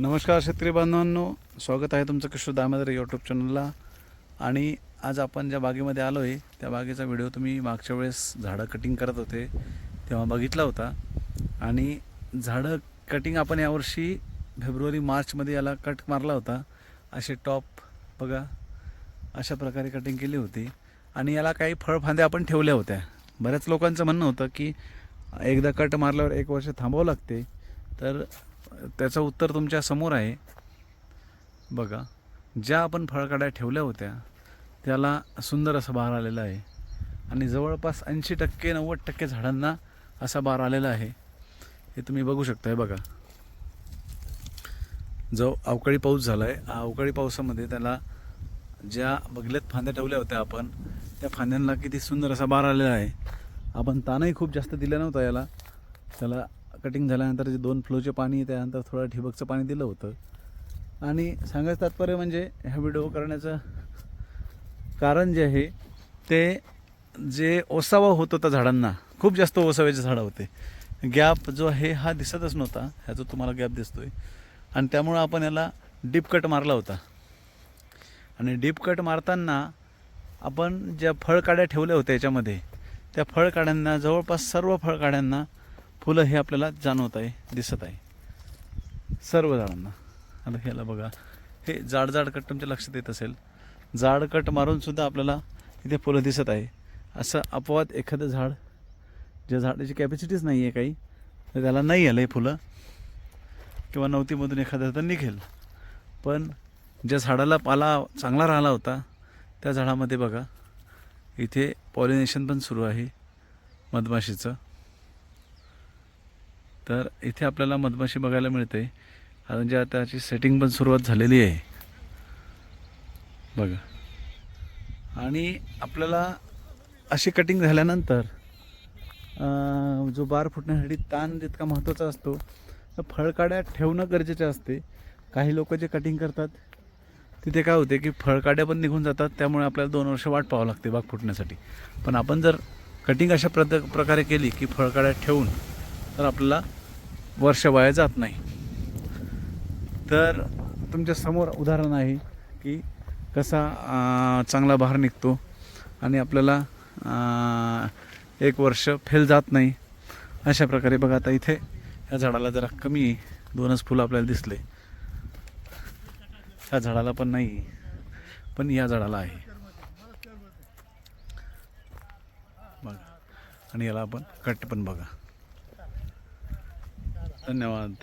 नमस्कार शेतकरी बांधवांनो स्वागत आहे तुमचं किशोर दामोदर यूट्यूब चॅनलला आणि आज आपण ज्या बागेमध्ये आलो आहे त्या बागेचा व्हिडिओ तुम्ही मागच्या वेळेस झाडं कटिंग करत होते तेव्हा बघितला होता. आणि झाडं कटिंग आपण यावर्षी फेब्रुवारी मार्चमध्ये याला कट मारला होता. असे टॉप बघा अशा प्रकारे कटिंग केली होती. आणि याला काही फळफांद्या आपण ठेवल्या होत्या. बऱ्याच लोकांचं म्हणणं होतं की एकदा कट मारल्यावर एक वर्ष थांबावं लागते. तर त्याचं उत्तर तुमच्यासमोर आहे. बघा ज्या आपण फळकाड्या ठेवल्या होत्या त्याला सुंदर असा बार आलेला आहे. आणि जवळपास ऐंशी टक्के नव्वद टक्के झाडांना असा बार आलेला आहे. हे तुम्ही बघू शकताय बघा. जो अवकाळी पाऊस झाला आहे अवकाळी पावसामध्ये त्याला ज्या बगल्यात फांद्या ठेवल्या होत्या आपण त्या फांद्यांना किती सुंदर असा बार आलेला आहे. आपण ताणही खूप जास्त दिला नव्हता याला. त्याला कटिंग झाल्यानंतर जे दोन फ्लोचे पाणी त्यानंतर थोडं ठिबकचं पाणी दिलं होतं. आणि सांगायचं तात्पर्य म्हणजे ह्या व्हिडिओ करण्याचं कारण जे आहे ते जे ओसावा होत होता झाडांना खूप जास्त ओसाव्याचे झाडं होते. गॅप जो आहे हा दिसतच नव्हता. ह्याचा तुम्हाला गॅप दिसतोय. आणि त्यामुळं आपण याला डीप कट मारला होता. आणि डीप कट मारताना आपण ज्या फळकाड्या ठेवल्या होत्या याच्यामध्ये त्या फळकाड्यांना जवळपास सर्व फळकाड्यांना फुलं हे आपल्याला जाणवत आहे दिसत आहे. सर्व झाडांना. आता ह्याला बघा. हे जाड जाड कट तुमच्या लक्षात येत असेल. जाड कट मारूनसुद्धा आपल्याला इथे फुलं दिसत आहे. असं अपवाद एखादं झाड ज्या झाडाची कॅपॅसिटीच नाही आहे काही तर त्याला नाही आलं आहे फुलं. किंवा नवतीमधून एखादं तर निघेल. पण ज्या झाडाला पाला चांगला राहिला होता त्या झाडामध्ये बघा इथे पॉलिनेशन पण सुरू आहे. मधमाशीचं. तर इथे आपल्याला मधमाशी बघायला मिळते. म्हणजे आता त्याची सेटिंग पण सुरुवात झालेली आहे. बघा. आणि आपल्याला अशी कटिंग झाल्यानंतर जो बार फुटण्यासाठी ताण जितका महत्त्वाचा असतो तर फळकाड्या ठेवणं गरजेचं असते. काही लोक जे कटिंग करतात तिथे काय होते की फळकाड्या पण निघून जातात त्यामुळे आपल्याला दोन वर्ष वाट पाहावं लागते बाग फुटण्यासाठी. पण आपण जर कटिंग अशा प्रद प्रकारे केली की फळकाड्या ठेवून तर आपल्याला वर्ष वाया जात नाही. तर तुमच्यासमोर उदाहरण आहे की कसा चांगला भार निघतो आणि आपल्याला एक वर्ष फेल जात नाही. अशा प्रकारे बघा आता इथे ह्या झाडाला जरा कमी दोनच फुलं आपल्याला दिसले. ह्या झाडाला पण नाही पण या झाडाला आहे. बघा. आणि याला आपण कट पण बघा. धन्यवाद.